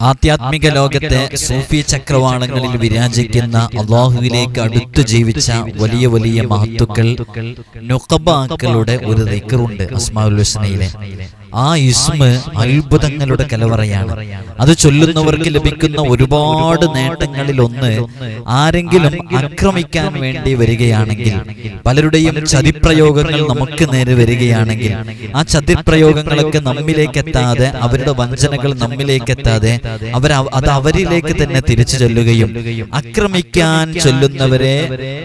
ആധ്യാത്മിക ലോകത്തെ സൂഫി ചക്രവാളങ്ങളിൽ വിരാജിക്കുന്ന അള്ളാഹുവിലേക്ക് അടുത്തു ജീവിച്ച വലിയ വലിയ മഹത്തുക്കൾ നുഖബാക്കളുടെ ഒരു ദിക്കറുണ്ട് അസ്മാഉൽ ഹുസ്നയിലെ. ആ ഇസ്മ അത്ഭുതങ്ങളുടെ കലവറയാണ്. അത് ചൊല്ലുന്നവർക്ക് ലഭിക്കുന്ന ഒരുപാട് നേട്ടങ്ങളിൽ ഒന്ന് ആരെങ്കിലും ആക്രമിക്കാൻ വേണ്ടി വരികയാണെങ്കിൽ പലരുടെയും ചതിപ്രയോഗങ്ങൾ നമുക്ക് നേരെ വരികയാണെങ്കിൽ ആ ചതിപ്രയോഗങ്ങളൊക്കെ നമ്മിലേക്ക് എത്താതെ അവരുടെ വഞ്ചനകൾ നമ്മിലേക്ക് എത്താതെ അവർ അത് അവരിലേക്ക് തന്നെ തിരിച്ചു ചൊല്ലുകയും ആക്രമിക്കാൻ ചൊല്ലുന്നവരെ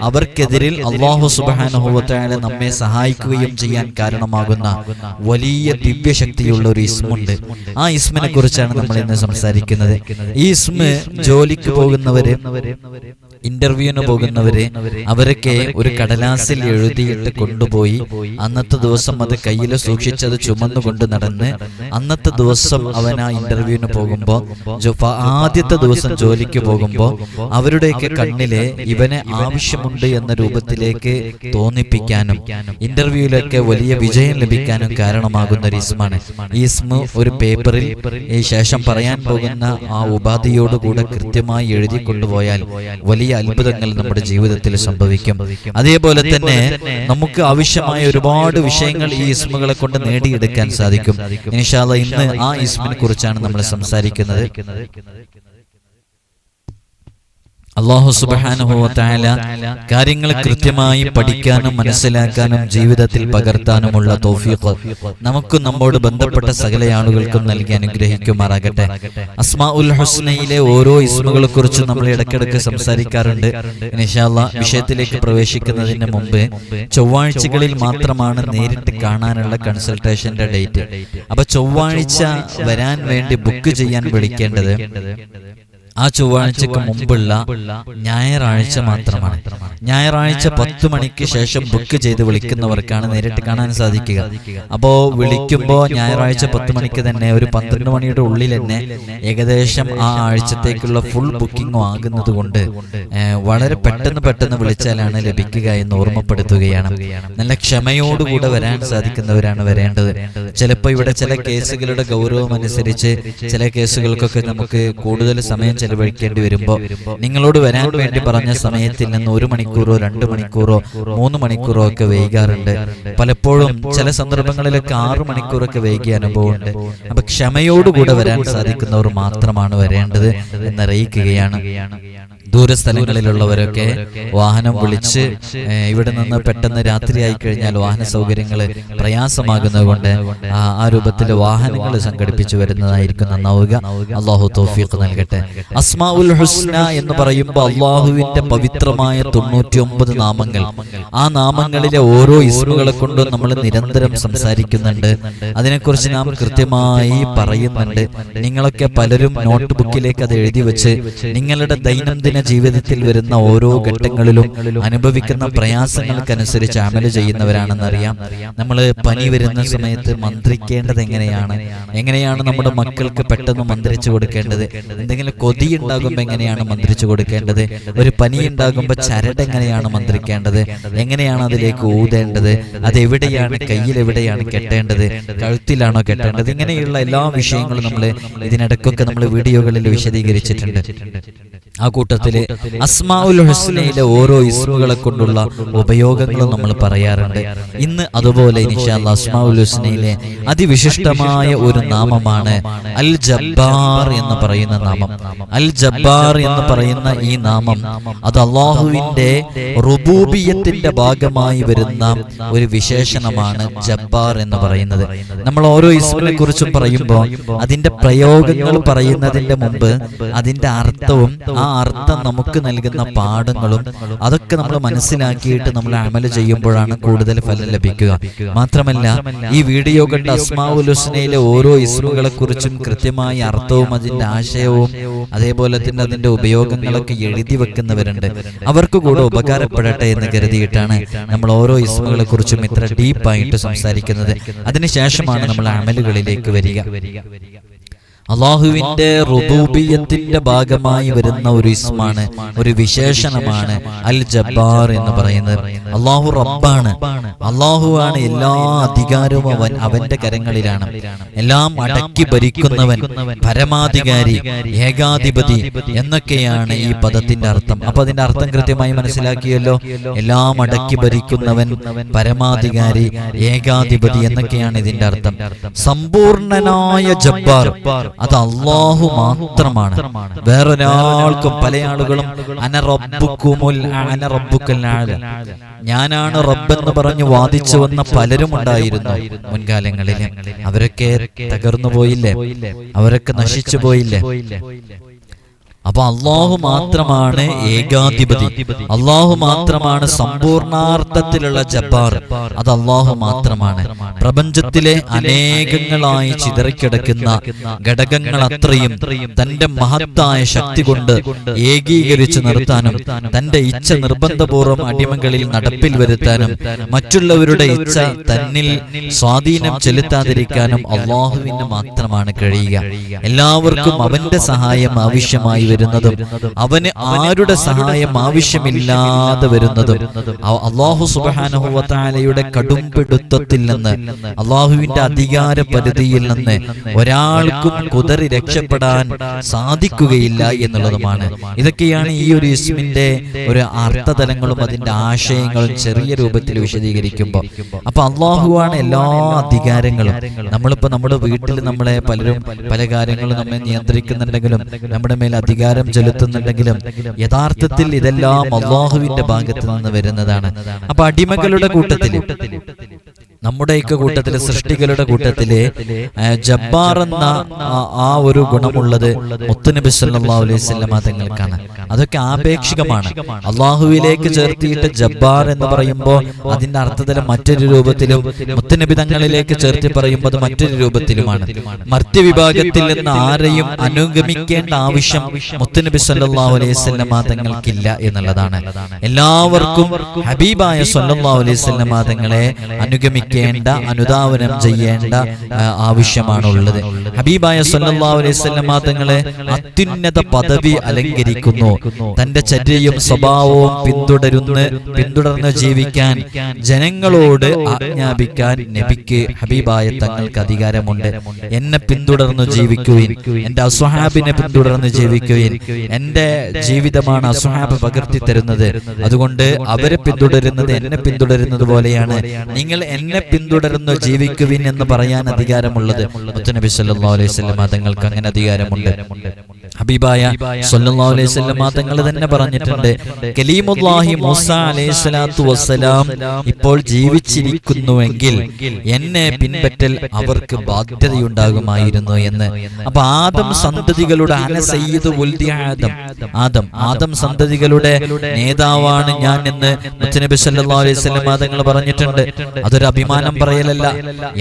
അവർക്കെതിരിൽ അള്ളാഹു സുബാനുഭവത്തായ നമ്മെ സഹായിക്കുകയും ചെയ്യാൻ കാരണമാകുന്ന വലിയ ദിവ്യശക്തിയുള്ള ഒരു ഇസ്മുണ്ട്. ആ ഇസ്മിനെ കുറിച്ചാണ് നമ്മൾ ഇന്ന് സംസാരിക്കുന്നത്. ഈ ഇസ്മ ജോലിക്ക് പോകുന്നവര് ഇന്റർവ്യൂവിന് പോകുന്നവരെ അവരൊക്കെ ഒരു കടലാസിൽ എഴുതിയിട്ട് കൊണ്ടുപോയി അന്നത്തെ ദിവസം അത് കയ്യിൽ സൂക്ഷിച്ചത് ചുമന്നുകൊണ്ട് നടന്ന് അന്നത്തെ ദിവസം അവൻ ആ ഇന്റർവ്യൂവിന് പോകുമ്പോ ആദ്യത്തെ ദിവസം ജോലിക്ക് പോകുമ്പോ അവരുടെയൊക്കെ കണ്ണിലെ ഇവനെ ആവശ്യമുണ്ട് എന്ന രൂപത്തിലേക്ക് തോന്നിപ്പിക്കാനും ഇന്റർവ്യൂവിലൊക്കെ വലിയ വിജയം ലഭിക്കാനും കാരണമാകുന്ന ഒരു ഇസ്മാണ് ഈ ഇസ്മ ഒരു പേപ്പറിൽ ഈ ശേഷം പറയാൻ പോകുന്ന ആ ഉപാധിയോടുകൂടെ കൃത്യമായി എഴുതി കൊണ്ടുപോയാൽ വലിയ അത്ഭുതങ്ങൾ നമ്മുടെ ജീവിതത്തിൽ സംഭവിക്കും. അതേപോലെ തന്നെ നമുക്ക് ആവശ്യമായ ഒരുപാട് വിഷയങ്ങൾ ഈ ഇസ്മുകളെ കൊണ്ട് നേടിയെടുക്കാൻ സാധിക്കും. ഇൻഷാല്ല ഇന്ന് ആ ഇസ്മിനെ കുറിച്ചാണ് നമ്മൾ സംസാരിക്കുന്നത്. അള്ളാഹു സുബാനുഭവത്തായ കാര്യങ്ങൾ കൃത്യമായി പഠിക്കാനും മനസ്സിലാക്കാനും ജീവിതത്തിൽ പകർത്താനുമുള്ള തോഫീഖ് നമുക്ക് നമ്മോട് ബന്ധപ്പെട്ട സകല ആളുകൾക്കും നൽകി അനുഗ്രഹിക്കുമാറാകട്ടെ. അസ്മാ ഉൽ ഹുസ്നയിലെ ഓരോ ഇസ്മുകളെ കുറിച്ചും നമ്മൾ ഇടയ്ക്കിടയ്ക്ക് സംസാരിക്കാറുണ്ട്. നിഷാല്ല വിഷയത്തിലേക്ക് പ്രവേശിക്കുന്നതിന് മുമ്പ് ചൊവ്വാഴ്ചകളിൽ മാത്രമാണ് നേരിട്ട് കാണാനുള്ള കൺസൾട്ടേഷന്റെ ഡേറ്റ് അപ്പൊ ചൊവ്വാഴ്ച വരാൻ വേണ്ടി ബുക്ക് ചെയ്യാൻ വിളിക്കേണ്ടത് ആ ചൊവ്വാഴ്ചക്ക് മുമ്പുള്ള ഞായറാഴ്ച മാത്രമാണ്. ഞായറാഴ്ച പത്തു മണിക്ക് ശേഷം ബുക്ക് ചെയ്ത് വിളിക്കുന്നവർക്കാണ് നേരിട്ട് കാണാൻ സാധിക്കുക. അപ്പോ വിളിക്കുമ്പോ ഞായറാഴ്ച പത്ത് മണിക്ക് തന്നെ ഒരു പന്ത്രണ്ട് മണിയുടെ ഉള്ളിൽ തന്നെ ഏകദേശം ആ ആഴ്ചത്തേക്കുള്ള ഫുൾ ബുക്കിംഗും ആകുന്നത് കൊണ്ട് വളരെ പെട്ടെന്ന് പെട്ടെന്ന് വിളിച്ചാലാണ് ലഭിക്കുക എന്ന് ഓർമ്മപ്പെടുത്തുകയാണ്. നല്ല ക്ഷമയോടുകൂടെ വരാൻ സാധിക്കുന്നവരാണ് വരേണ്ടത്. ചിലപ്പോൾ ഇവിടെ ചില കേസുകളുടെ ഗൗരവം അനുസരിച്ച് ചില കേസുകൾക്കൊക്കെ നമുക്ക് കൂടുതൽ സമയം ചെലവഴിക്കേണ്ടി വരുമ്പോൾ നിങ്ങളോട് വരാൻ വേണ്ടി പറഞ്ഞ സമയത്തിൽ നിന്ന് ഒരു മണിക്കൂറോ രണ്ട് മണിക്കൂറോ മൂന്ന് മണിക്കൂറോ ഒക്കെ വൈകാറുണ്ട്. പലപ്പോഴും ചില സന്ദർഭങ്ങളിലൊക്കെ ആറു മണിക്കൂറൊക്കെ വൈകിയ അനുഭവമുണ്ട്. അപ്പൊ ക്ഷമയോടുകൂടെ വരാൻ സാധിക്കുന്നവർ മാത്രമാണ് വരേണ്ടത് എന്നറിയിക്കുകയാണ്. ദൂരസ്ഥലങ്ങളിലുള്ളവരൊക്കെ വാഹനം വിളിച്ച് ഇവിടെ നിന്ന് പെട്ടെന്ന് രാത്രിയായി കഴിഞ്ഞാൽ വാഹന സൗകര്യങ്ങൾ പ്രയാസമാകുന്നതുകൊണ്ട് ആ ആ രൂപത്തിൽ വാഹനങ്ങൾ സംഘടിപ്പിച്ചു വരുന്നതായിരിക്കും നന്നാവുക. അള്ളാഹു തോഫീഖ് നൽകട്ടെ. അസ്മാഉൽ ഹുസ്ന എന്ന് പറയുമ്പോൾ അള്ളാഹുവിന്റെ പവിത്രമായ തൊണ്ണൂറ്റി ഒമ്പത് നാമങ്ങൾ. ആ നാമങ്ങളിലെ ഓരോ ഇസ്മുകളെ കൊണ്ടും നമ്മൾ നിരന്തരം സംസാരിക്കുന്നുണ്ട്. അതിനെക്കുറിച്ച് നാം കൃത്യമായി പറയുന്നുണ്ട്. നിങ്ങളൊക്കെ പലരും നോട്ട് ബുക്കിലേക്ക് അത് എഴുതി വെച്ച് നിങ്ങളുടെ ദൈനംദിന ജീവിതത്തിൽ വരുന്ന ഓരോ ഘട്ടങ്ങളിലും അനുഭവിക്കുന്ന പ്രയാസങ്ങൾക്കനുസരിച്ച് ചെയ്യുന്നവരാണെന്ന് ചെയ്യുന്നവരാണെന്നറിയാം നമ്മൾ പനി വരുന്ന സമയത്ത് മന്ത്രിക്കേണ്ടത് എങ്ങനെയാണ്? എങ്ങനെയാണ്? നമ്മുടെ മക്കൾക്ക് പെട്ടെന്ന് മന്ത്രിച്ചു കൊടുക്കേണ്ടത്? എന്തെങ്കിലും കൊതി ഉണ്ടാകുമ്പോൾ എങ്ങനെയാണ് മന്ത്രിച്ചു കൊടുക്കേണ്ടത്? ഒരു പനി ഉണ്ടാകുമ്പോൾ ചരട് എങ്ങനെയാണ് മന്ത്രിക്കേണ്ടത്? എങ്ങനെയാണ് അതിലേക്ക് ഊതേണ്ടത്? അത് എവിടെയാണ്? കയ്യിൽ എവിടെയാണ് കെട്ടേണ്ടത്? കഴുത്തിലാണോ കെട്ടേണ്ടത്? ഇങ്ങനെയുള്ള എല്ലാ വിഷയങ്ങളും നമ്മൾ ഇതിനിടയ്ക്കൊക്കെ നമ്മൾ വീഡിയോകളിൽ വിശദീകരിച്ചിട്ടുണ്ട്. ആ കൂട്ടത്തിൽ അസ്മാഉൽ ഹുസ്നയിലെ ഓരോ ഇസ്മുകളെ കൊണ്ടുള്ള ഉപയോഗങ്ങളും നമ്മൾ പറയാറുണ്ട്. ഇന്ന് അതുപോലെ ഇൻഷാല്ല അസ്മാഉൽ ഹുസ്നയിലെ അതിവിശിഷ്ടമായ ഒരു നാമമാണ് അൽ ജബ്ബാർ എന്ന് പറയുന്ന നാമം. അൽ ജബ്ബാർ എന്ന് പറയുന്ന ഈ നാമം അത് അള്ളാഹുവിന്റെ റുബൂബിയത്തിന്റെ ഭാഗമായി വരുന്ന ഒരു വിശേഷണമാണ് ജബ്ബാർ എന്ന് പറയുന്നത്. നമ്മൾ ഓരോ ഇസ്മിനെ കുറിച്ചും പറയുമ്പോൾ അതിന്റെ പ്രയോഗങ്ങൾ പറയുന്നതിന്റെ മുമ്പ് അതിന്റെ അർത്ഥവും ആ അർത്ഥം നമുക്ക് നൽകുന്ന പാഠങ്ങളും അതൊക്കെ നമ്മൾ മനസ്സിലാക്കിയിട്ട് നമ്മൾ അമൽ ചെയ്യുമ്പോഴാണ് കൂടുതൽ ഫലം ലഭിക്കുക. മാത്രമല്ല ഈ വീഡിയോ കണ്ട അസ്മാഉൽ ഹുസ്നയിലെ ഓരോ ഇസ്മുകളെ കുറിച്ചും കൃത്യമായ അർത്ഥവും അതിന്റെ ആശയവും അതേപോലെ തന്നെ അതിന്റെ ഉപയോഗങ്ങളൊക്കെ എഴുതി വെക്കുന്നവരുണ്ട്. അവർക്ക് കൂടെ ഉപകാരപ്പെടട്ടെ എന്ന് കരുതിയിട്ടാണ് നമ്മൾ ഓരോ ഇസ്മുകളെ കുറിച്ചും ഇത്ര ഡീപ്പായിട്ട് സംസാരിക്കുന്നത്. അതിനുശേഷമാണ് നമ്മൾ അമലുകളിലേക്ക് വരിക. അള്ളാഹുവിന്റെ റുബൂബിയത്തിന്റെ ഭാഗമായി വരുന്ന ഒരു ഇസ്മാണ് ഒരു വിശേഷണമാണ് അൽ ജബ്ബാർ എന്ന് പറയുന്നത്. അള്ളാഹു റബ്ബാണ്. അള്ളാഹുവാണ് എല്ലാ അധികാരവും അവൻ അവന്റെ കരങ്ങളിലാണ്. എല്ലാം അടക്കി ഭരിക്കുന്നവൻ പരമാധികാരി ഏകാധിപതി എന്നൊക്കെയാണ് ഈ പദത്തിന്റെ അർത്ഥം. അപ്പൊ അതിന്റെ അർത്ഥം കൃത്യമായി മനസ്സിലാക്കിയല്ലോ? എല്ലാം അടക്കി ഭരിക്കുന്നവൻ പരമാധികാരി ഏകാധിപതി എന്നൊക്കെയാണ് ഇതിന്റെ അർത്ഥം. സമ്പൂർണനായ ജബ്ബാർ. അത് അള്ളാഹു മാത്രമാണ്. വേറൊരാൾക്കും പല ആളുകളും ഞാനാണ് റബ്ബെന്ന് പറഞ്ഞു വാദിച്ചു വന്ന പലരും ഉണ്ടായിരുന്നു മുൻകാലങ്ങളിൽ. അവരൊക്കെ തകർന്നു പോയില്ലേ? അവരൊക്കെ നശിച്ചു പോയില്ലേ? അപ്പൊ അള്ളാഹു മാത്രമാണ് ഏകാധിപതി. അള്ളാഹു മാത്രമാണ് സമ്പൂർണാർത്ഥത്തിലുള്ള ജബ്ബാർ. അത് അള്ളാഹു മാത്രമാണ്. പ്രപഞ്ചത്തിലെ അനേകങ്ങളായി ചിതറിക്കിടക്കുന്ന ഘടകങ്ങൾ അത്രയും തന്റെ മഹത്തായ ശക്തി കൊണ്ട് ഏകീകരിച്ച് നിർത്താനും തന്റെ ഇച്ഛ നിർബന്ധപൂർവം അടിമകളിൽ നടപ്പിൽ വരുത്താനും മറ്റുള്ളവരുടെ ഇച്ഛ തന്നിൽ സ്വാധീനം ചെലുത്താതിരിക്കാനും അള്ളാഹുവിന് മാത്രമാണ് കഴിയുക. എല്ലാവർക്കും അവന്റെ സഹായം ആവശ്യമായി വരുന്നതും അവന് ആരുടെ സഹായം ആവശ്യമില്ലാതെ വരുന്നതും അള്ളാഹു അള്ളാഹു സുബാനുഹുവത്താലയുടെ കടുംപിടുത്തത്തിൽ നിന്ന് അള്ളാഹുവിന്റെ അധികാര പരിധിയിൽ നിന്ന് ഒരാൾക്കും കുതറി രക്ഷപ്പെടാൻ സാധിക്കുകയില്ല എന്നുള്ളതുമാണ്. ഇതൊക്കെയാണ് ഈ ഒരു ഇസ്മിന്റെ ഒരു അർത്ഥതലങ്ങളും അതിന്റെ ആശയങ്ങളും ചെറിയ രൂപത്തിൽ വിശദീകരിക്കുമ്പോൾ. അപ്പൊ അള്ളാഹുവാണ് എല്ലാ അധികാരങ്ങളും. നമ്മളിപ്പോ നമ്മുടെ വീട്ടിൽ നമ്മളെ പലരും പല കാര്യങ്ങളും നമ്മെ നിയന്ത്രിക്കുന്നുണ്ടെങ്കിലും നമ്മുടെ മേൽ അധികാരം ചെലുത്തുന്നുണ്ടെങ്കിലും യഥാർത്ഥത്തിൽ ഇതെല്ലാം അള്ളാഹുവിന്റെ ഭാഗത്ത് നിന്ന് വരുന്നതാണ്. അപ്പൊ അടിമകളുടെ കൂട്ടത്തിൽ നമ്മുടെയൊക്കെ കൂട്ടത്തിൽ സൃഷ്ടികളുടെ കൂട്ടത്തിലെ ജബ്ബാർ എന്ന ആ- ഒരു ഗുണമുള്ളത് മുത്തുനബി സല്ലാ അലൈഹി വസല്ലമ തങ്ങൾക്കാണ്. അതൊക്കെ ആപേക്ഷികമാണ്. അള്ളാഹുവിലേക്ക് ചേർത്തിയിട്ട് ജബ്ബാർ എന്ന് പറയുമ്പോൾ അതിന്റെ അർത്ഥത്തിൽ മറ്റൊരു രൂപത്തിലും മുത്തുനബി തങ്ങളിലേക്ക് ചേർത്തി പറയുമ്പോൾ അത് മറ്റൊരു രൂപത്തിലുമാണ്. മർത്യവിഭാഗത്തിൽ നിന്ന് ആരെയും അനുഗമിക്കേണ്ട ആവശ്യം മുത്തുനബി സല്ലാ അലൈഹി വസല്ലമ തങ്ങൾക്കില്ല എന്നുള്ളതാണ്. എല്ലാവർക്കും ഹബീബായ സല്ലാ അലൈഹി വസല്ലമ തങ്ങളെ അനുഗമിക്കേണ്ട അനുധാവനം ചെയ്യേണ്ട ആവശ്യമാണുള്ളത്. ഹബീബായ വസല്ലമ തങ്ങളെ അത്യുന്നത പദവി അലങ്കരിക്കുന്നു. തന്റെ ചര്യയും സ്വഭാവവും പിന്തുടരുന്ന് പിന്തുടർന്ന് ജീവിക്കാൻ ജനങ്ങളോട് ആജ്ഞാപിക്കാൻ നബിക്ക് ഹബീബായ തങ്ങൾക്ക് അധികാരമുണ്ട്. എന്നെ പിന്തുടർന്ന് ജീവിക്കുവിൻ എന്റെ അസ്വഹാബിനെ പിന്തുടർന്ന് ജീവിക്കുവിൻ. എന്റെ ജീവിതമാണ് അസ്വഹാബ് പകർത്തി തരുന്നത്. അതുകൊണ്ട് അവരെ പിന്തുടരുന്നത് എന്നെ പിന്തുടരുന്നത് പോലെയാണ്. നിങ്ങൾ എന്നെ പിന്തുടർന്ന് ജീവിക്കുവിൻ എന്ന് പറയാൻ അധികാരമുള്ളത് മുത്തുനബി സല്ലല്ലാഹു അലൈഹി വസല്ലം തങ്ങൾക്ക് അങ്ങനെ അധികാരമുണ്ട്. ഹബീബായ സല്ലല്ലാഹു അലൈഹി വസല്ലം തങ്ങൾ തന്നെ പറഞ്ഞിട്ടുണ്ട്. കലീമുല്ലാഹി മൂസ അലൈഹി സ്വലാത്തു വസ്സലാം ഇപ്പോൾ ജീവിച്ചിരിക്കുന്നുവെങ്കിൽ എന്നെ പിൻപറ്റൽ അവർക്ക് ബാധ്യതയുണ്ടാകുമായിരുന്നു എന്ന്. അപ്പൊ ആദം സന്തതികളുടെ അനസയ്യിദ് ഉൽദി ആദം. ആദം. ആദം. സന്തതികളുടെ നേതാവാണ് ഞാൻ എന്ന് മുത്തനബി സല്ലല്ലാഹു അലൈഹി വസല്ലം തങ്ങൾ പറഞ്ഞിട്ടുണ്ട്. അതൊരു അഭിമാനം പറയലല്ല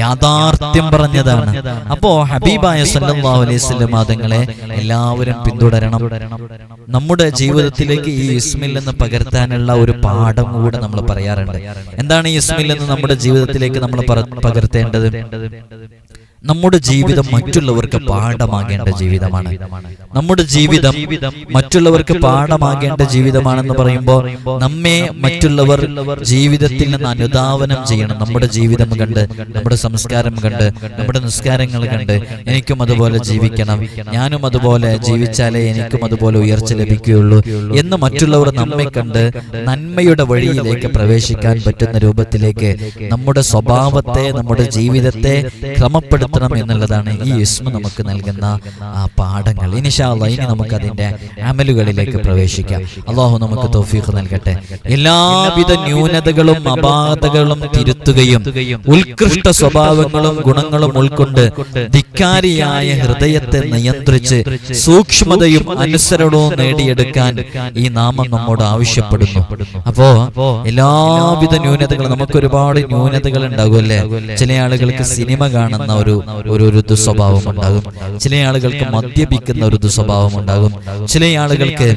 യാഥാർത്ഥ്യം പറഞ്ഞതാണ്. അപ്പോ ഹബീബായ സല്ലല്ലാഹു അലൈഹി വസല്ലം തങ്ങളെ എല്ലാവരും പിന്തുടരണം. നമ്മുടെ ജീവിതത്തിലേക്ക് ഈ ഇസ്മിൽ നിന്ന് പകർത്താനുള്ള ഒരു പാഠം കൂടെ നമ്മൾ പറയാറുണ്ട്. എന്താണ് ഈ ഇസ്മിൽ നിന്ന് നമ്മുടെ ജീവിതത്തിലേക്ക് നമ്മൾ പകർത്തേണ്ടത്? നമ്മുടെ ജീവിതം മറ്റുള്ളവർക്ക് പാഠമാകേണ്ട ജീവിതമാണ്. നമ്മുടെ ജീവിതം മറ്റുള്ളവർക്ക് പാഠമാകേണ്ട ജീവിതമാണെന്ന് പറയുമ്പോൾ നമ്മെ മറ്റുള്ളവർ ജീവിതത്തിൽ നിന്ന് അനുധാവനം ചെയ്യണം. നമ്മുടെ ജീവിതം കണ്ട് നമ്മുടെ സംസ്കാരം കണ്ട് നമ്മുടെ നിസ്കാരങ്ങൾ കണ്ട് എനിക്കും അതുപോലെ ജീവിക്കണം. ഞാനും അതുപോലെ ജീവിച്ചാലേ എനിക്കും അതുപോലെ ഉയർച്ച ലഭിക്കുകയുള്ളൂ എന്ന് മറ്റുള്ളവർ നമ്മെ കണ്ട് നന്മയുടെ വഴിയിലേക്ക് പ്രവേശിക്കാൻ പറ്റുന്ന രൂപത്തിലേക്ക് നമ്മുടെ സ്വഭാവത്തെ നമ്മുടെ ജീവിതത്തെ ക്രമപ്പെടുത്തണം എന്നുള്ളതാണ് ഈ ഇസ്മ നമുക്ക് നൽകുന്ന ആ പാഠങ്ങൾ. ഇനിഷാല്ല ഇനി നമുക്ക് അതിന്റെ അമലുകളിലേക്ക് പ്രവേശിക്കാം. അള്ളാഹു നമുക്ക് തൗഫീഖ് നൽകട്ടെ. എല്ലാവിധ ന്യൂനതകളും അപാധകളും തിരുത്തുകയും ഉത്കൃഷ്ട സ്വഭാവങ്ങളും ഗുണങ്ങളും ഉൾക്കൊണ്ട് ധിക്കാരിയായ ഹൃദയത്തെ നിയന്ത്രിച്ച് സൂക്ഷ്മതയും അനുസരണവും നേടിയെടുക്കാൻ ഈ നാമം നമ്മോട് ആവശ്യപ്പെടുന്നു. അപ്പോ എല്ലാവിധ ന്യൂനതകളും നമുക്ക് ഒരുപാട് ന്യൂനതകൾ ഉണ്ടാകുമല്ലേ ചില ആളുകൾക്ക് സിനിമ കാണുന്ന ഒരു ഒരു ഒരു ദുസ്വഭാവം ഉണ്ടാകും. ചില ആളുകൾക്ക് മദ്യപിക്കുന്ന ഒരു ദുസ്വഭാവം ഉണ്ടാകും. ചില ആളുകൾക്ക്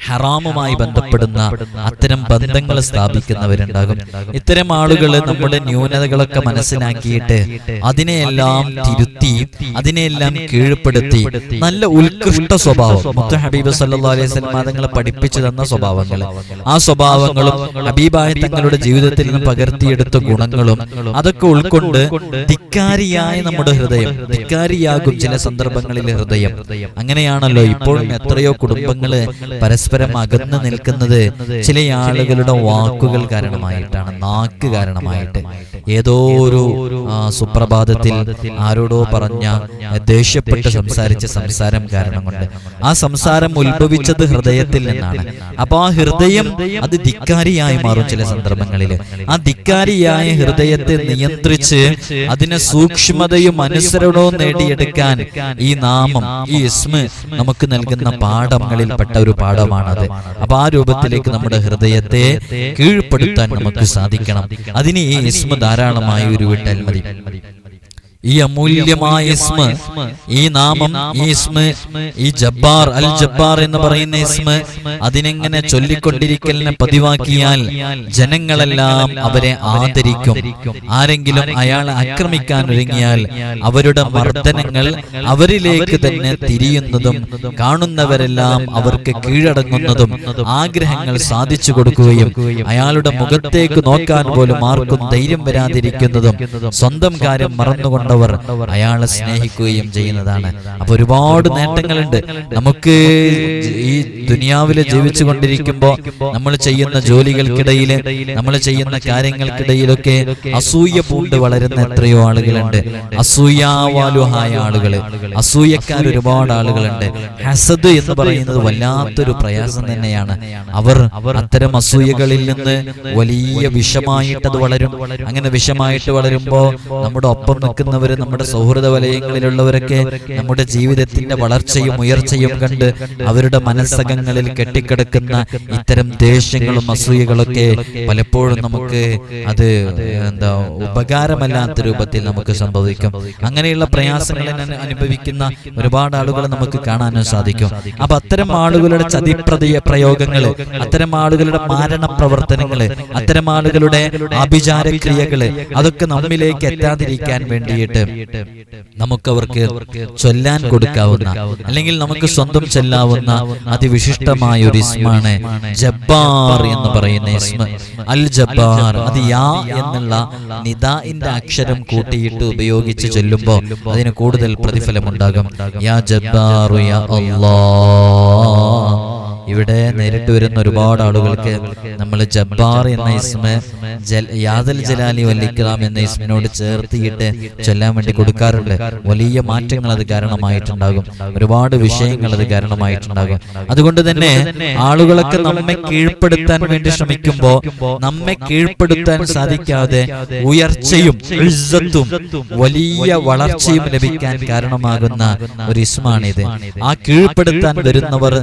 ഹറാമുമായി ബന്ധപ്പെടുന്ന അത്തരം ബന്ധങ്ങൾ സ്ഥാപിക്കുന്നവരുണ്ടാകും. ഇത്തരം ആളുകൾ നമ്മുടെ ന്യൂനതകളൊക്കെ മനസ്സിലാക്കിയിട്ട് അതിനെയെല്ലാം തിരുത്തി അതിനെയെല്ലാം കീഴ്പ്പെടുത്തി നല്ല ഉത്കൃഷ്ട സ്വഭാവം മുത്ത ഹബീബ് സല്ലാ അലൈഹി തങ്ങളെ പഠിപ്പിച്ചു തന്ന സ്വഭാവങ്ങൾ ആ സ്വഭാവങ്ങളും ഹബീബായ തങ്ങളുടെ ജീവിതത്തിൽ നിന്ന് പകർത്തിയെടുത്ത ഗുണങ്ങളും അതൊക്കെ ഉൾക്കൊണ്ട് ധിക്കാരിയായ നമ്മുടെ ഹൃദയം ധിക്കാരിയാകും ചില സന്ദർഭങ്ങളിൽ ഹൃദയം. അങ്ങനെയാണല്ലോ ഇപ്പോഴും എത്രയോ കുടുംബങ്ങൾ പരസ്പരം അകന്നു നിൽക്കുന്നത് ചില ആളുകളുടെ വാക്കുകൾ കാരണമായിട്ടാണ് നാക്ക് കാരണമായിട്ട്. ഏതോ ഒരു സുപ്രഭാതത്തിൽ ആരോടോ പറഞ്ഞ ദേഷ്യപ്പെട്ട് സംസാരിച്ച സംസാരം കാരണം കൊണ്ട്. ആ സംസാരം ഉത്ഭവിച്ചത് ഹൃദയത്തിൽ നിന്നാണ്. അപ്പൊ ആ ഹൃദയം അത് ധിക്കാരിയായി മാറും ചില സന്ദർഭങ്ങളിൽ. ആ ധിക്കാരിയായ ഹൃദയത്തെ നിയന്ത്രിച്ച് അതിനെ സൂക്ഷ്മതയും അനുസരണവും നേടിയെടുക്കാൻ ഈ നാമം ഈ ഇസ്മ നമുക്ക് നൽകുന്ന പാഠങ്ങളിൽപ്പെട്ട ഒരു പാഠമാണത് അപ്പൊ ആ രൂപത്തിലേക്ക് നമ്മുടെ ഹൃദയത്തെ കീഴ്പ്പെടുത്താൻ നമുക്ക് സാധിക്കണം. അതിന് ഈ ഇസ്മ ധാരാളമായി ഉരുവിട്ടാൽ മതി ഈ അമൂല്യമായ ഇസ്മ ഈ നാമം ഈ ഇസ്മ ഈ ജബ്ബാർ അൽ ജബ്ബാർ എന്ന് പറയുന്ന ഇസ്മ അതിനെങ്ങനെ ചൊല്ലിക്കൊണ്ടിരിക്കലിനെ പതിവാക്കിയാൽ ജനങ്ങളെല്ലാം അവരെ ആദരിക്കും. ആരെങ്കിലും അയാളെ ആക്രമിക്കാൻ ഒരുങ്ങിയാൽ അവരുടെ മർദ്ദനങ്ങൾ അവരിലേക്ക് തന്നെ തിരിയുന്നതും കാണുന്നവരെല്ലാം അവർക്ക് കീഴടങ്ങുന്നതും ആഗ്രഹങ്ങൾ സാധിച്ചു കൊടുക്കുകയും അയാളുടെ മുഖത്തേക്ക് നോക്കാൻ പോലും ആർക്കും ധൈര്യം വരാതിരിക്കുന്നതും സ്വന്തം കാര്യം മറന്നുകൊണ്ടവർ അയാളെ സ്നേഹിക്കുകയും ചെയ്യുന്നതാണ്. അപ്പൊ ഒരുപാട് നേട്ടങ്ങളുണ്ട്. നമുക്ക് ഈ ദുനിയാവിൽ ജീവിച്ചു കൊണ്ടിരിക്കുമ്പോ നമ്മൾ ചെയ്യുന്ന ജോലികൾക്കിടയിൽ നമ്മൾ ചെയ്യുന്ന കാര്യങ്ങൾക്കിടയിലൊക്കെ അസൂയ പൂണ്ട് വളരുന്ന എത്രയോ ആളുകളുണ്ട്. അസൂയാവാലുഹായ ആളുകൾ അസൂയക്കാർ ഒരുപാട് ആളുകളുണ്ട്. ഹസദ് എന്ന് പറയുന്നത് വല്ലാത്തൊരു പ്രയാസം തന്നെയാണ്. അവർ അത്തരം അസൂയകളിൽ നിന്ന് വലിയ വിഷമായിട്ട് അത് വളരും. അങ്ങനെ വിഷമായിട്ട് വളരുമ്പോ നമ്മുടെ ഒപ്പം നിൽക്കുന്നവര് നമ്മുടെ സൗഹൃദ വലയങ്ങളിലുള്ളവരൊക്കെ നമ്മുടെ ജീവിതത്തിന്റെ വളർച്ചയും ഉയർച്ചയും കണ്ട് അവരുടെ മനസ്സകങ്ങളിൽ കെട്ടിക്കിടക്കുന്ന ഇത്തരം ദേഷ്യങ്ങളും അസൂയകളൊക്കെ പലപ്പോഴും നമുക്ക് അത് എന്താ ഉപകാരമല്ലാത്ത രൂപത്തിൽ നമുക്ക് സംഭവിക്കും. അങ്ങനെയുള്ള പ്രയാസങ്ങളെ അനു- അനുഭവിക്കുന്ന ഒരുപാട് ആളുകളെ നമുക്ക് കാണാനും സാധിക്കും. അപ്പൊ അത്തരം ആളുകളുടെ ചതിപ്രതിയ പ്രയോഗങ്ങൾ അത്തരം ആളുകളുടെ മാരണ പ്രവർത്തനങ്ങൾ അത്തരം ആളുകളുടെ അഭിചാരക്രിയകൾ അതൊക്കെ നമ്മിലേക്ക് എത്താതിരിക്കാൻ വേണ്ടിയിട്ട് നമുക്കവർക്ക് ചൊല്ലാൻ കൊടുക്കാവുന്ന അല്ലെങ്കിൽ നമുക്ക് സ്വന്തം ചൊല്ലാവുന്ന അതിവിശിഷ്ടമായ ഒരു ഇസ്മാണ് ജബ്ബാർ എന്ന് പറയുന്ന ഇസ്മ. അൽ ജബ്ബാർ. അത് യാ എന്നുള്ള നിദാഇന്റെ അക്ഷരം കൂട്ടിയിട്ട് ഉപയോഗിച്ച് ചൊല്ലുമ്പോൾ അതിന് കൂടുതൽ പ്രതിഫലമുണ്ടാകും. യാ ജബ്ബാറു യാ അല്ലാഹ്. ഇവിടെ നേരിട്ട് വരുന്ന ഒരുപാട് ആളുകൾക്ക് നമ്മൾ ജബ്ബാർ എന്ന ഇസ്മ യാദൽ ജലാലി വല്ലിക്കലാം എന്ന ഇസ്മിനോട് ചേർത്തിയിട്ട് ചൊല്ലാൻ വേണ്ടി കൊടുക്കാറുണ്ട്. വലിയ മാറ്റങ്ങൾ അത് കാരണമായിട്ടുണ്ടാകും. ഒരുപാട് വിഷയങ്ങൾ അത് കാരണമായിട്ടുണ്ടാകും. അതുകൊണ്ട് തന്നെ ആളുകളൊക്കെ നമ്മെ കീഴ്പ്പെടുത്താൻ വേണ്ടി ശ്രമിക്കുമ്പോ നമ്മെ കീഴ്പ്പെടുത്താൻ സാധിക്കാതെ ഉയർച്ചയും വലിയ വളർച്ചയും ലഭിക്കാൻ കാരണമാകുന്ന ഒരു ഇസ്മാണിത്. ആ കീഴ്പ്പെടുത്താൻ വരുന്നവർ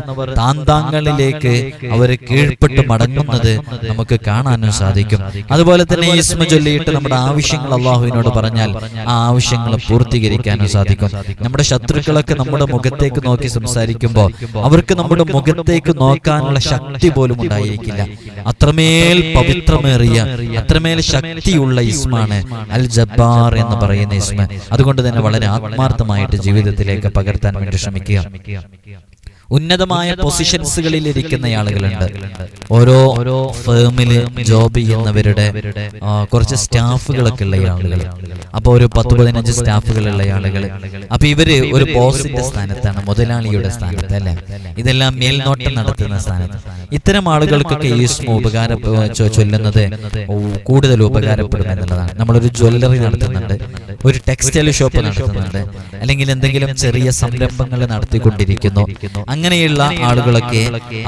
താന്താങ്ങളിലേക്ക് അവർ കീഴ്പ്പെട്ട് മടങ്ങുന്നത് നമുക്ക് കാണാനും സാധിക്കും. അതുപോലെ തന്നെ ഈസ്മ ചൊല്ലിയിട്ട് നമ്മുടെ ആവശ്യങ്ങൾ അള്ളാഹുവിനോട് പറഞ്ഞാൽ ആ ആവശ്യങ്ങൾ പൂർത്തീകരിക്കാനും സാധിക്കും. നമ്മുടെ ശത്രുക്കളൊക്കെ നമ്മുടെ മുഖത്തേക്ക് നോക്കി സംസാരിക്കുമ്പോൾ അവർക്ക് നമ്മുടെ മുഖത്തേക്ക് നോക്കാനുള്ള ശക്തി പോലും ഉണ്ടായിരിക്കില്ല. അത്രമേൽ പവിത്രമേറിയ അത്രമേൽ ശക്തിയുള്ള ഇസ്മാണ് അൽ ജബ്ബാർ എന്ന് പറയുന്ന ഇസ്മ അതുകൊണ്ട് തന്നെ വളരെ ആത്മാർത്ഥമായിട്ട് ജീവിതത്തിലേക്ക് പകർത്താൻ വേണ്ടി ശ്രമിക്കുക. ഉന്നതമായ പൊസിഷൻസുകളിൽ ഇരിക്കുന്ന ആളുകളുണ്ട്. ഓരോ ഓരോ ഫേമിൽ ജോബ് ചെയ്യുന്നവരുടെ കുറച്ച് സ്റ്റാഫുകളൊക്കെ ഉള്ള ആളുകൾ അപ്പൊ ഒരു പത്ത് പതിനഞ്ച് സ്റ്റാഫുകളുള്ള ആളുകൾ അപ്പൊ ഇവർ ഒരു ബോസിന്റെ സ്ഥാനത്താണ് മുതലാളിയുടെ സ്ഥാനത്ത് അല്ലെ? ഇതെല്ലാം മേൽനോട്ടം നടത്തുന്ന സ്ഥാനത്ത്. ഇത്തരം ആളുകൾക്കൊക്കെ ഈ ഉപകാര ചൊല്ലുന്നത് കൂടുതൽ ഉപകാരപ്പെടും എന്നുള്ളതാണ് നമ്മളൊരു ജ്വല്ലറി നടത്തുന്നുണ്ട് ഒരു ടെക്സ്റ്റൈൽ ഷോപ്പ് നടത്തുന്നുണ്ട് അല്ലെങ്കിൽ എന്തെങ്കിലും ചെറിയ സംരംഭങ്ങൾ നടത്തിക്കൊണ്ടിരിക്കുന്നു. അങ്ങനെയുള്ള ആളുകളൊക്കെ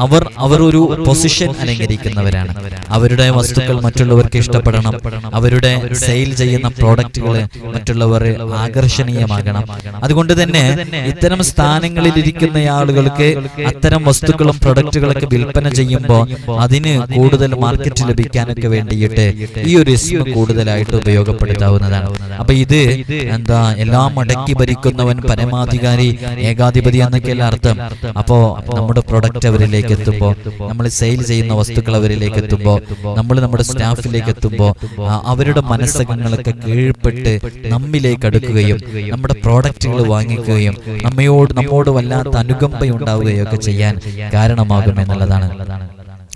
അവർ അവർ ഒരു പൊസിഷൻ അലങ്കരിക്കുന്നവരാണ് അവരുടെ വസ്തുക്കൾ മറ്റുള്ളവർക്ക് ഇഷ്ടപ്പെടണം. അവരുടെ സെയിൽ ചെയ്യുന്ന പ്രോഡക്റ്റുകൾ മറ്റുള്ളവർ ആകർഷണീയമാകണം. അതുകൊണ്ട് തന്നെ ഇത്തരം സ്ഥാനങ്ങളിൽ ഇരിക്കുന്ന ആളുകൾക്ക് അത്തരം വസ്തുക്കളും പ്രൊഡക്റ്റുകളൊക്കെ വിൽപ്പന ചെയ്യുമ്പോൾ അതിന് കൂടുതൽ മാർക്കറ്റ് ലഭിക്കാനൊക്കെ വേണ്ടിയിട്ട് ഈ ഒരു ഇസ്മ കൂടുതലായിട്ട് ഉപയോഗപ്പെടുത്താവുന്നതാണ്. അപ്പൊ ഇത് എന്താ എല്ലാം അടക്കി ഭരിക്കുന്നവൻ പരമാധികാരി ഏകാധിപതി എന്നൊക്കെയല്ല അർത്ഥം. അപ്പോൾ നമ്മുടെ പ്രൊഡക്റ്റ് അവരിലേക്ക് എത്തുമ്പോൾ നമ്മൾ സെയിൽ ചെയ്യുന്ന വസ്തുക്കൾ അവരിലേക്ക് എത്തുമ്പോൾ നമ്മൾ നമ്മുടെ സ്റ്റാഫിലേക്ക് എത്തുമ്പോൾ അവരുടെ മനസ്സകങ്ങളൊക്കെ കീഴ്പ്പെട്ട് നമ്മിലേക്ക് അടുക്കുകയും നമ്മുടെ പ്രോഡക്റ്റുകൾ വാങ്ങിക്കുകയും നമ്മയോട് നമ്മോട് വല്ലാത്ത അനുകമ്പ ഒക്കെ ചെയ്യാൻ കാരണമാകും എന്നുള്ളതാണ്.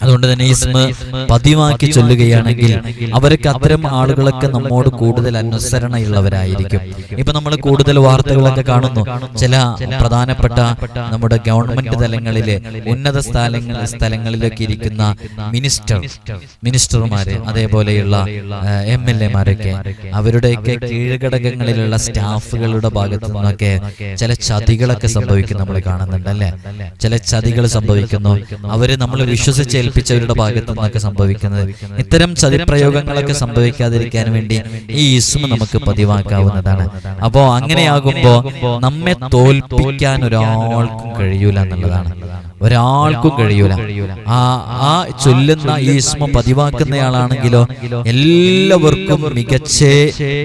അതുകൊണ്ട് തന്നെ ഇസ്മ പതിവാക്കി ചൊല്ലുകയാണെങ്കിൽ അവർക്ക് അത്തരം ആളുകളൊക്കെ നമ്മോട് കൂടുതൽ അനുസരണയുള്ളവരായിരിക്കും. ഇപ്പൊ നമ്മൾ കൂടുതൽ വാർത്തകളൊക്കെ കാണുന്നു. ചില പ്രധാനപ്പെട്ട നമ്മുടെ ഗവൺമെന്റ് തലങ്ങളിലെ ഉന്നത സ്ഥലങ്ങൾ സ്ഥലങ്ങളിലൊക്കെ ഇരിക്കുന്ന മിനിസ്റ്റർ മിനിസ്റ്റർമാര് അതേപോലെയുള്ള എം എൽ എമാരൊക്കെ അവരുടെയൊക്കെ കീഴ്ഘടകങ്ങളിലുള്ള സ്റ്റാഫുകളുടെ ഭാഗത്തു നിന്നൊക്കെ ചില ചതികളൊക്കെ സംഭവിക്കുന്നു നമ്മൾ കാണുന്നുണ്ട് അല്ലെ? ചില ചതികൾ സംഭവിക്കുന്നു. അവർ നമ്മൾ വിശ്വസിച്ച് ഏൽപ്പിച്ചവരുടെ ഭാഗത്തു നിന്നൊക്കെ സംഭവിക്കുന്നത് ഇത്തരം ചതിപ്രയോഗങ്ങളൊക്കെ സംഭവിക്കാതിരിക്കാൻ വേണ്ടി ഈ ഇസ്മ നമുക്ക് പതിവാക്കാവുന്നതാണ്. അപ്പോ അങ്ങനെയാകുമ്പോ നമ്മെ തോൽപ്പിക്കാൻ ഒരാൾക്കും കഴിയൂല എന്നുള്ളതാണ്. ഒരാൾക്കും കഴിയൂല. ആ ആ ചൊല്ലുന്ന ഈ ഇസ്മ പതിവാക്കുന്നയാളാണെങ്കിലോ എല്ലാവർക്കും മികച്ച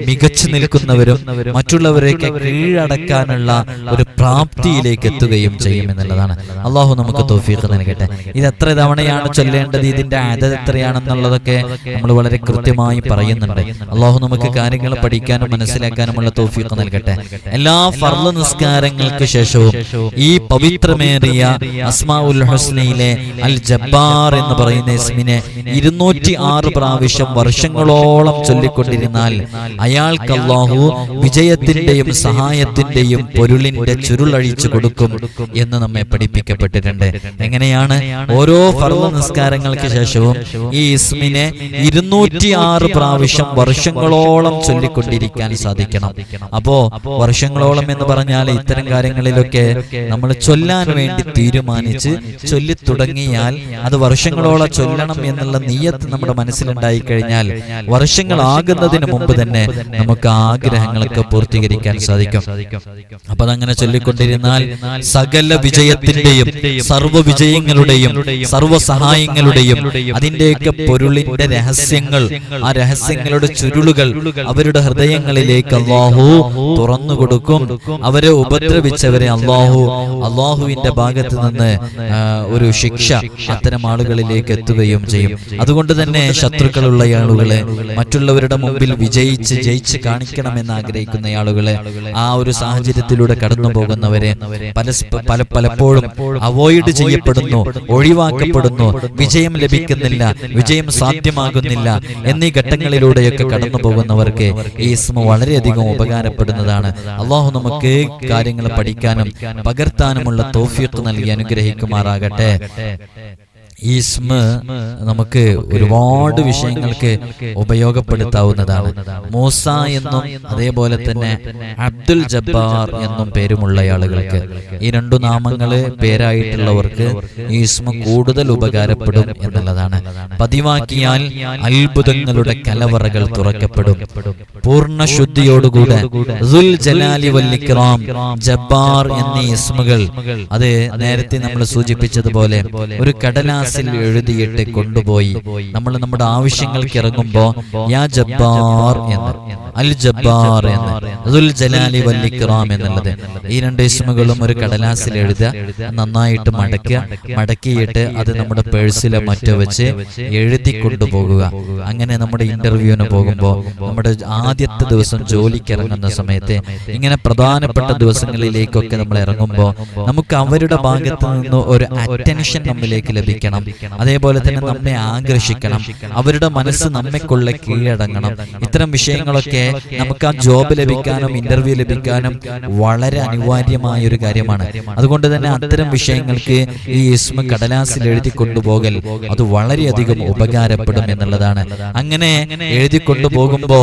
മികച്ചു നിൽക്കുന്നവരും മറ്റുള്ളവരെയൊക്കെ കീഴടക്കാനുള്ള ഒരു പ്രാപ്തിയിലേക്ക് എത്തുകയും ചെയ്യും എന്നുള്ളതാണ്. അള്ളാഹു നമുക്ക് തോഫീഖ് നൽകട്ടെ. ഇത് എത്ര തവണയാണ് ചൊല്ലേണ്ടത് ഇതിന്റെ ആദത് എത്രയാണെന്നുള്ളതൊക്കെ നമ്മൾ വളരെ കൃത്യമായി പറയുന്നുണ്ട്. അള്ളാഹു നമുക്ക് കാര്യങ്ങൾ പഠിക്കാനും മനസ്സിലാക്കാനുമുള്ള തോഫീഖ് നൽകട്ടെ. എല്ലാ ഫർൾ നിസ്കാരങ്ങൾക്ക് ശേഷവും ഈ പവിത്രമേറിയ അസ്മാ ഉൽ ഹുസ്നയിലെ അൽ ജബ്ബാർ എന്ന് പറയുന്ന ഇസ്മിനെ ഇരുന്നൂറ്റി ആറ് പ്രാവശ്യം വർഷങ്ങളോളം ചൊല്ലിക്കൊണ്ടിരുന്നാൽ അയാൾക്ക് അള്ളാഹു വിജയത്തിന്റെയും സഹായത്തിന്റെയും പൊരുളിന്റെ ചുരുളഴിച്ചു കൊടുക്കും എന്ന് നമ്മെ പഠിപ്പിക്കപ്പെട്ടിട്ടുണ്ട്. എങ്ങനെയാണ്? ഓരോ ഫർവ നിസ്കാരങ്ങൾക്ക് ശേഷവും ഈ ഇസ്മിനെ ഇരുന്നൂറ്റി ആറ് പ്രാവശ്യം വർഷങ്ങളോളം ചൊല്ലിക്കൊണ്ടിരിക്കാൻ സാധിക്കണം. അപ്പോ വർഷങ്ങളോളം എന്ന് പറഞ്ഞാൽ ഇത്തരം കാര്യങ്ങളിലൊക്കെ നമ്മൾ ചൊല്ലാൻ വേണ്ടി തീരുമാനിച്ച് ചൊല്ലി തുടങ്ങിയാൽ അത് വർഷങ്ങളോളം ചൊല്ലണം എന്നുള്ള നീയത്ത് നമ്മുടെ മനസ്സിലുണ്ടായി കഴിഞ്ഞാൽ വർഷങ്ങളാകുന്നതിന് മുമ്പ് തന്നെ നമുക്ക് ആഗ്രഹങ്ങളൊക്കെ പൂർത്തീകരിക്കാൻ സാധിക്കും. അപ്പൊ അതങ്ങനെ ചൊല്ലിക്കൊണ്ടിരുന്നാൽ സകല വിജയത്തിന്റെയും സർവ വിജയങ്ങളുടെയും സർവ സഹായങ്ങളുടെയും അതിന്റെയൊക്കെ പൊരുളിന്റെ രഹസ്യങ്ങൾ ആ രഹസ്യങ്ങളുടെ ചുരുളുകൾ അവരുടെ ഹൃദയങ്ങളിലേക്ക് അള്ളാഹു തുറന്നു കൊടുക്കും. അവരെ ഉപദ്രവിച്ചവരെ അള്ളാഹു അള്ളാഹുവിന്റെ ഭാഗത്ത് നിന്ന് ഒരു ശിക്ഷ അത്തരം ആളുകളിലേക്ക് എത്തുകയും ചെയ്യും. അതുകൊണ്ട് തന്നെ ശത്രുക്കളുള്ള ആളുകളെ മറ്റുള്ളവരുടെ മുമ്പിൽ വിജയിച്ച് ജയിച്ച് കാണിക്കണമെന്ന് ആഗ്രഹിക്കുന്ന ആളുകളെ ആ ഒരു സാഹചര്യത്തിലൂടെ കടന്നു പോകുന്നവരെ പല പലപ്പോഴും അവോയ്ഡ് ചെയ്യപ്പെടുന്നു ഒഴിവാക്കപ്പെടുന്നു വിജയം ലഭിക്കുന്നില്ല വിജയം സാധ്യമാകുന്നില്ല എന്നീ ഘട്ടങ്ങളിലൂടെയൊക്കെ കടന്നു പോകുന്നവർക്ക് ഈ ഇസ്മ വളരെയധികം ഉപകാരപ്പെടുന്നതാണ്. അള്ളാഹു നമുക്ക് കാര്യങ്ങൾ പഠിക്കാനും പകർത്താനുമുള്ള തോഫിയത്ത് നൽകി അനുഗ്രഹിക്കുമാറാകട്ടെ. ഈ ഇസ്മ നമുക്ക് ഒരുപാട് വിഷയങ്ങൾക്ക് ഉപയോഗപ്പെടുത്താവുന്നതാണ്. മൂസ എന്നും അതേപോലെ തന്നെ അബ്ദുൽ ജബ്ബാർ എന്നും പേരുമുള്ള ആളുകൾക്ക്. ഈ രണ്ടു നാമങ്ങൾ പേരായിട്ടുള്ളവർക്ക് ഈ ഇസ്മ കൂടുതൽ ഉപകാരപ്പെടും എന്നുള്ളതാണ്. പതിവാക്കിയാൽ അത്ഭുതങ്ങളുടെ കലവറകൾ തുറക്കപ്പെടും. പൂർണ ശുദ്ധിയോടുകൂടെ ജലാലി വല്ലിക്രാം ജബ്ബാർ എന്നീ ഇസ്മുകൾ അത് നേരത്തെ നമ്മൾ സൂചിപ്പിച്ചതുപോലെ ഒരു കടലാസിൽ എഴുതിയിട്ട് കൊണ്ടുപോയി. നമ്മൾ നമ്മുടെ ആവശ്യങ്ങൾക്ക് ഇറങ്ങുമ്പോ യാ ജബ്ബാർ എന്ന്. അൽ ജബ്ബാർ എന്ന്. അതുൽ ജലാലി വല്ലിക്റാം എന്നുള്ളത്. ഈ രണ്ട് ഇസ്മുകളും ഒരു കടലാസിൽ എഴുതുക നന്നായിട്ട് മടക്കുക മടക്കിയിട്ട് അത് നമ്മുടെ പേഴ്സിലോ മറ്റോ വെച്ച് എഴുതി കൊണ്ടുപോകുക. അങ്ങനെ നമ്മുടെ ഇന്റർവ്യൂവിന് പോകുമ്പോൾ നമ്മുടെ ആദ്യത്തെ ദിവസം ജോലിക്ക് ഇറങ്ങുന്ന സമയത്ത് ഇങ്ങനെ പ്രധാനപ്പെട്ട ദിവസങ്ങളിലേക്കൊക്കെ നമ്മൾ ഇറങ്ങുമ്പോൾ നമുക്ക് അവരുടെ ഭാഗത്ത് നിന്ന് ഒരു അറ്റൻഷൻ നമ്മിലേക്ക് ലഭിക്കണം. അതേപോലെ തന്നെ നമ്മെ ആകർഷിക്കണം അവരുടെ മനസ്സ് നമ്മെക്കുള്ള കീഴടങ്ങണം. ഇത്തരം വിഷയങ്ങളൊക്കെ നമുക്ക് ആ ജോബ് ലഭിക്കാനും ഇന്റർവ്യൂ ലഭിക്കാനും വളരെ അനിവാര്യമായ ഒരു കാര്യമാണ്. അതുകൊണ്ട് തന്നെ അത്തരം വിഷയങ്ങൾക്ക് ഈ ഇസ്മ കടലാസിൽ എഴുതി കൊണ്ടുപോകൽ അത് വളരെയധികം ഉപകാരപ്പെടും എന്നുള്ളതാണ്. അങ്ങനെ എഴുതി കൊണ്ടുപോകുമ്പോ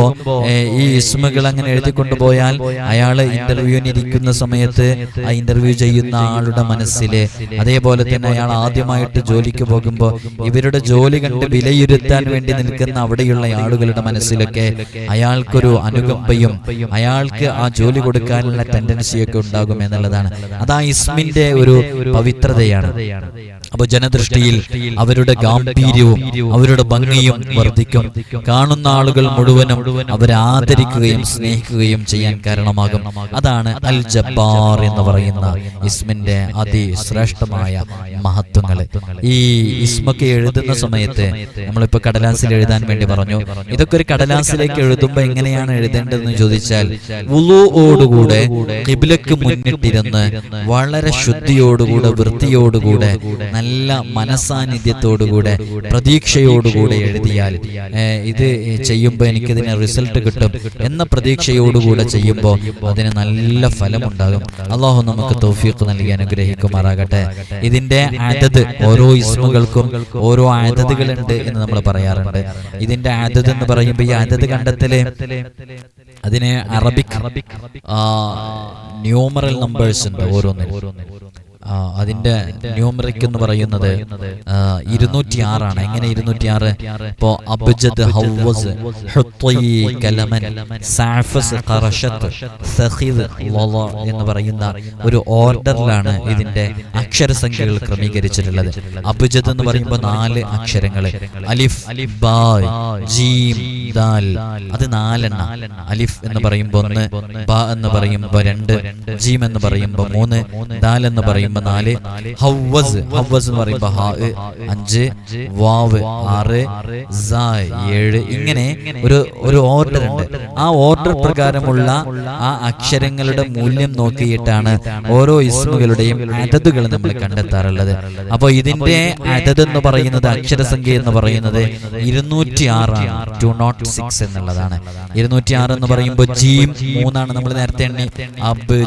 ഈ ഇസ്മുകൾ അങ്ങനെ എഴുതി കൊണ്ടുപോയാൽ അയാൾ ഇന്റർവ്യൂവിന് ഇരിക്കുന്ന സമയത്ത് ആ ഇന്റർവ്യൂ ചെയ്യുന്ന ആളുടെ മനസ്സിൽ അതേപോലെ തന്നെ അയാൾ ആദ്യമായിട്ട് ജോലിക്ക് പോകുമ്പോൾ ഇവരുടെ ജോലി കണ്ട് വിലയിരുത്താൻ വേണ്ടി നിൽക്കുന്ന അവിടെയുള്ള ആളുകളുടെ മനസ്സിലൊക്കെ അയാൾക്കൊരു അനുകമ്പയും അയാൾക്ക് ആ ജോലി കൊടുക്കാനുള്ള ടെൻഡൻസിയൊക്കെ ഉണ്ടാകും എന്നുള്ളതാണ്. അത് ഇസ്മിന്റെ ഒരു പവിത്രതയാണ്. അപ്പൊ ജനദൃഷ്ടിയിൽ അവരുടെ ഗാംഭീര്യവും അവരുടെ ഭംഗിയും വർദ്ധിക്കും. കാണുന്ന ആളുകൾ മുഴുവനും അവരെ ആദരിക്കുകയും സ്നേഹിക്കുകയും ചെയ്യാൻ കാരണമാകും. അതാണ് അൽ ജബ്ബാർ എന്ന് പറയുന്ന ഇസ്മിന്റെ അതിശ്രേഷ്ഠമായ മഹത്വങ്ങൾ. ഈ ഇസ്മൊക്കെ എഴുതുന്ന സമയത്ത് നമ്മളിപ്പോ കടലാസിൽ എഴുതാൻ വേണ്ടി പറഞ്ഞു. ഇതൊക്കെ ഒരു കടലാസിലേക്ക് എഴുതുമ്പോ എങ്ങനെയാണ് എഴുതേണ്ടതെന്ന് ചോദിച്ചാൽ ഉളുവോടുകൂടെ കിബിലക്ക് മുന്നിട്ടിരുന്ന് വളരെ ശുദ്ധിയോടുകൂടെ വൃത്തിയോടുകൂടെ നല്ല മനസാന്നിധ്യത്തോടുകൂടെ പ്രതീക്ഷയോടുകൂടെ എഴുതിയാൽ ഇത് ചെയ്യുമ്പോൾ എനിക്കിതിന് റിസൾട്ട് കിട്ടും എന്ന പ്രതീക്ഷയോടുകൂടെ ചെയ്യുമ്പോൾ അതിന് നല്ല ഫലമുണ്ടാകും. അള്ളാഹു നമുക്ക് തൗഫീഖ് നൽകി അനുഗ്രഹിക്കുമാറാകട്ടെ. ഇതിന്റെ അതത് ഓരോ ഇസ്മുകൾക്കും ഓരോ അതതുകളുണ്ട് എന്ന് നമ്മൾ പറയാറുണ്ട്. ഇതിന്റെ അതത് എന്ന് പറയുമ്പോൾ ഈ അതത് കണ്ടെത്തൽ അതിന് അറബിക് ന്യൂമറൽ നമ്പേഴ്സ് ഉണ്ട് ഓരോന്നിനും അതിന്റെ ന്യൂമറിക് എന്ന് പറയുന്നത് ഇരുന്നൂറ്റി ആറാണ് എങ്ങനെ ഇരുന്നൂറ്റി ആറ് ഇപ്പോ അബ്ജദ് ഹൗവസ് കലമൻ സാഫസ് ലള എന്ന് പറയുന്ന ഒരു ഓർഡറിലാണ് ഇതിന്റെ അക്ഷരസംഖ്യകൾ ക്രമീകരിച്ചിട്ടുള്ളത്. അബ്ജദ് എന്ന് പറയുമ്പോൾ നാല് അക്ഷരങ്ങൾ അലിഫ് ബായ് ജീം ദാൽ. അത് നാലെണ്ണ. അലിഫ് എന്ന് പറയുമ്പോൾ ഒന്ന് ബ എന്ന് പറയുമ്പോൾ രണ്ട് ജീം എന്ന് പറയുമ്പോൾ മൂന്ന് ദാൽ എന്ന് പറയുമ്പോൾ നാല് ഹവ്വസ് ഹവ്വസ് എന്ന് പറയുമ്പോൾ ഹാ അഞ്ച് വാവ് ആറ് ഏഴ് ഇങ്ങനെ ഒരു ഒരു ഓർഡർ ഉണ്ട് ആ ഓർഡർ പ്രകാരമുള്ള ആ അക്ഷരങ്ങളുടെ മൂല്യം നോക്കിയിട്ടാണ് ഓരോ ഇസ്മുകളുടെയും അതതുകൾ നമ്മൾ കണ്ടെത്താറുള്ളത്. അപ്പോൾ ഇതിന്റെ അതത് എന്ന് പറയുന്നത് അക്ഷരസംഖ്യ എന്ന് പറയുന്നത് ഇരുന്നൂറ്റി ആറാണ് ടു നോട്ട് സിക്സ് എന്നുള്ളതാണ്. ഇരുന്നൂറ്റി ആറ് എന്ന് പറയുമ്പോൾ ജീം മൂന്നാണ് നമ്മൾ നേരത്തെ എണ്ണി. അബ്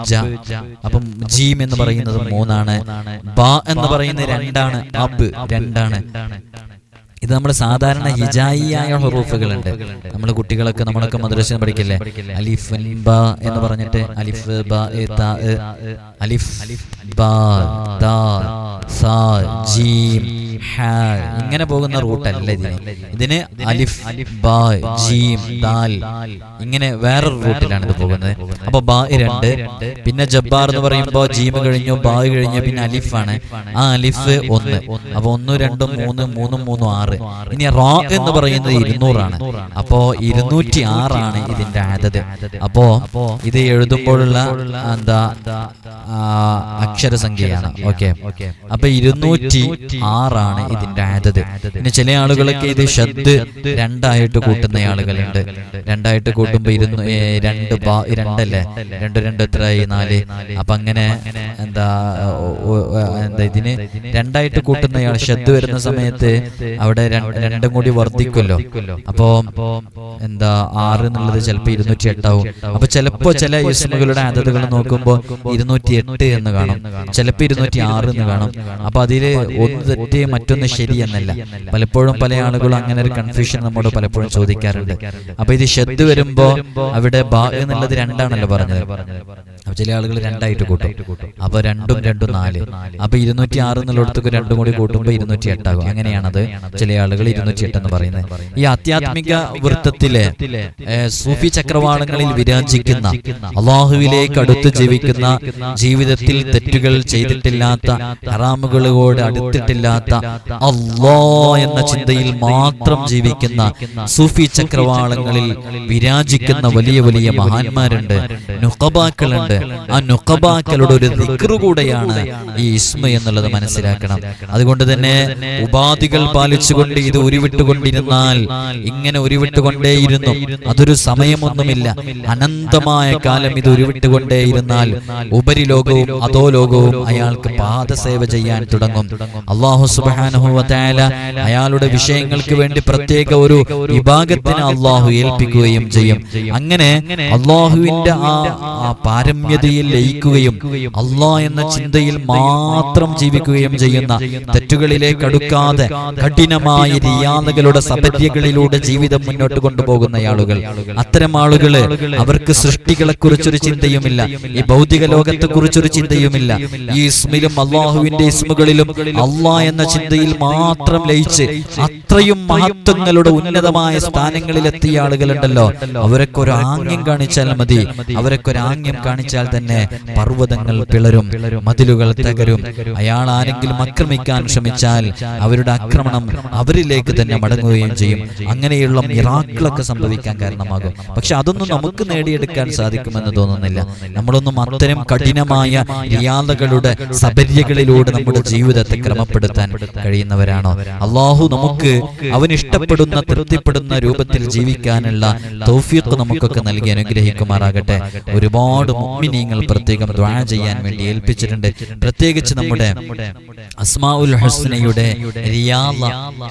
ജീം എന്ന് പറയുന്നത് മൂന്നാണ്. ബ എന്ന് പറയുന്ന രണ്ടാണ്. അബ് രണ്ടാണ്. ഇത് നമ്മൾ സാധാരണ ഹിജായിയായ ഹുറൂഫുകളുണ്ട്. നമ്മൾ കുട്ടികളൊക്കെ നമ്മളൊക്കെ മദ്രസ പഠിക്കില്ലേ? അലിഫ് ബ എന്ന് പറഞ്ഞിട്ട് അലിഫ് ബ അലിഫ് ബ സ ജീം ഇങ്ങനെ പോകുന്ന റൂട്ടല്ല ഇതിന് ഇതിന് അലിഫ് ബാ ജീം ദാൽ. ഇങ്ങനെ വേറെ റൂട്ടിലാണ് ഇത് പോകുന്നത്. അപ്പൊ ബാ രണ്ട് പിന്നെ ജബ്ബാർ എന്ന് പറയുമ്പോൾ ജീം കഴിഞ്ഞു ബാ കഴിഞ്ഞു പിന്നെ അലിഫ് ആണ് ആ അലിഫ് ഒന്ന്. അപ്പൊ ഒന്ന് രണ്ടും മൂന്ന് മൂന്നും മൂന്നും ആറ്. ഇനി റോ എന്ന് പറയുന്നത് ഇരുന്നൂറാണ്. അപ്പോ ഇരുന്നൂറ്റി ആറാണ് ഇതിന്റെ ആദത്. അപ്പോ ഇത് എഴുതുമ്പോഴുള്ള എന്താ അക്ഷരസംഖ്യയാണ്. ഓക്കെ. അപ്പൊ ഇരുന്നൂറ്റി ആറാണ് ഇതിന്റെ ആദത്? പിന്നെ ചില ആളുകളൊക്കെ ഇത് ഷദ് രണ്ടായിട്ട് കൂട്ടുന്ന ആളുകളുണ്ട്. രണ്ടായിട്ട് കൂട്ടുമ്പോ ഇരുന്ന് രണ്ട് രണ്ടല്ലേ? രണ്ട് രണ്ട് എത്രയായി നാല്. അപ്പൊ അങ്ങനെ എന്താ എന്താ ഇതിന് രണ്ടായിട്ട് കൂട്ടുന്ന ആൾ ഷദ് വരുന്ന സമയത്ത് അവിടെ രണ്ടും കൂടി വർദ്ധിക്കുമല്ലോ അപ്പോ എന്താ ആറ് എന്നുള്ളത് ചിലപ്പോ ഇരുന്നൂറ്റി എട്ടാവും. അപ്പൊ ചിലപ്പോ ചില ഇസ്മുകളുടെ അതതുകൾ നോക്കുമ്പോൾ ഇരുന്നൂറ്റി എട്ട് എന്ന് കാണും. ചിലപ്പോ ഇരുന്നൂറ്റി ആറ് എന്ന് കാണും. അപ്പൊ അതിൽ ഒന്ന് തെറ്റ് മറ്റൊന്ന് ശരി എന്നല്ല പലപ്പോഴും പല ആളുകളും അങ്ങനെ ഒരു കൺഫ്യൂഷൻ നമ്മോട് പലപ്പോഴും ചോദിക്കാറുണ്ട്. അപ്പൊ ഇത് ഷെദ് വരുമ്പോ അവിടെ ബാ എന്നുള്ളത് രണ്ടാണല്ലോ പറഞ്ഞത്. ചില ആളുകൾ രണ്ടായിട്ട് കൂട്ടും. അപ്പൊ രണ്ടും രണ്ടും നാല്. അപ്പൊ ഇരുന്നൂറ്റി ആറ് എന്നുള്ളിടത്തേക്ക് രണ്ടും കൂടി കൂട്ടുമ്പോൾ ഇരുന്നൂറ്റി എട്ടാകും അങ്ങനെയാണത് ചില ആളുകൾ ഇരുന്നൂറ്റി എട്ട് എന്ന് പറയുന്നത്. ഈ ആധ്യാത്മിക വൃത്തത്തിലെ സൂഫി ചക്രവാളങ്ങളിൽ വിരാജിക്കുന്ന അള്ളാഹുവിലേക്ക് അടുത്ത് ജീവിക്കുന്ന ജീവിതത്തിൽ തെറ്റുകൾ ചെയ്തിട്ടില്ലാത്ത ഹറാമുകളോട് അടുത്തിട്ടില്ലാത്ത അള്ളാ എന്ന ചിന്തയിൽ മാത്രം ജീവിക്കുന്ന സൂഫി ചക്രവാളങ്ങളിൽ വിരാജിക്കുന്ന വലിയ വലിയ മഹാന്മാരുണ്ട്. നുക്കബാക്കളുണ്ട് ആ നുക്കബാക്കളുടെ ഒരു ദിക്റ് കൂടെയാണ് ഈ ഇസ്മ എന്നുള്ളത് മനസ്സിലാക്കണം. അതുകൊണ്ട് തന്നെ ഉപാധികൾ പാലിച്ചുകൊണ്ട് ഇത് ഉരുവിട്ടുകൊണ്ടിരുന്നാൽ ഇങ്ങനെ ഉരുവിട്ടുകൊണ്ടേയിരുന്നു. അതൊരു സമയമൊന്നുമില്ല. അനന്തമായ കാലം ഇത് ഉരുവിട്ടുകൊണ്ടേയിരുന്നാൽ ഉപരിലോകവും അതോ ലോകവും അയാൾക്ക് പാദസേവ ചെയ്യാൻ തുടങ്ങും. അള്ളാഹു സുബാനുഹുവല അയാളുടെ വിഷയങ്ങൾക്ക് വേണ്ടി പ്രത്യേക ഒരു വിഭാഗത്തിന് അള്ളാഹു ഏൽപ്പിക്കുകയും ചെയ്യും. അങ്ങനെ അള്ളാഹുവിന്റെ ആ ആ പാരമ്യതയിൽ ലയിക്കുകയും അള്ളാ എന്ന ചിന്തയിൽ മാത്രം ജീവിക്കുകയും ചെയ്യുന്ന തെറ്റുകളിലേക്ക് അടുക്കാതെ കഠിനമായ റിയാദകളുടെ സബര്യകളിലൂടെ ജീവിതം മുന്നോട്ട് കൊണ്ടുപോകുന്ന ആളുകൾ അത്തരം ആളുകൾ അവർക്ക് സൃഷ്ടികളെ കുറിച്ചൊരു ചിന്തയുമില്ല. ഈ ഭൗതിക ലോകത്തെ കുറിച്ചൊരു ചിന്തയുമില്ല. ഈ ഇസ്മിലും അള്ളാഹുവിന്റെ ഇസ്മുകളിലും അള്ളാ എന്ന ചിന്തയിൽ മാത്രം ലയിച്ച് അത്രയും മഹത്വങ്ങളുടെ ഉന്നതമായ സ്ഥാനങ്ങളിലെത്തിയ ആളുകളുണ്ടല്ലോ. അവരൊക്കെ ഒരു ആംഗ്യം കാണിച്ചാൽ മതി. അവരൊക്കെ ഒരു ആംഗ്യം കാണിച്ചാൽ തന്നെ പർവതങ്ങൾ പിളരും മതിലുകൾ തകരും. അയാൾ ആരെങ്കിലും ആക്രമിക്കാൻ ശ്രമിച്ചാൽ അവരുടെ ആക്രമണം അവരിലേക്ക് തന്നെ മടങ്ങുകയും ചെയ്യും. അങ്ങനെയുള്ള മിറാക്കിളൊക്കെ സംഭവിക്കാൻ കാരണമാകും. പക്ഷെ അതൊന്നും നമുക്ക് നേടിയെടുക്കാൻ സാധിക്കുമെന്ന് തോന്നുന്നില്ല. നമ്മളൊന്നും അത്തരം കഠിനമായ റിയാദകളുടെ സബര്യകളിലൂടെ നമ്മുടെ ജീവിതത്തെ ക്രമപ്പെടുത്താൻ കഴിയുന്നവരാണോ? അള്ളാഹു നമുക്ക് അവൻ ഇഷ്ടപ്പെടുന്ന തൃപ്തിപ്പെടുന്ന രൂപത്തിൽ ജീവിക്കാനുള്ള തോഫിയൊക്കെ നമുക്കൊക്കെ നൽകി അനുഗ്രഹിക്കുമാറാകട്ടെ. ഒരുപാട് മുഅ്മിനീങ്ങൾ പ്രത്യേകം ദ്വാ ചെയ്യാൻ വേണ്ടി ഏൽപ്പിച്ചിട്ടുണ്ട് പ്രത്യേകിച്ച് നമ്മുടെ അസ്മാഉൽ ഹുസ്നയുടെ റിയാല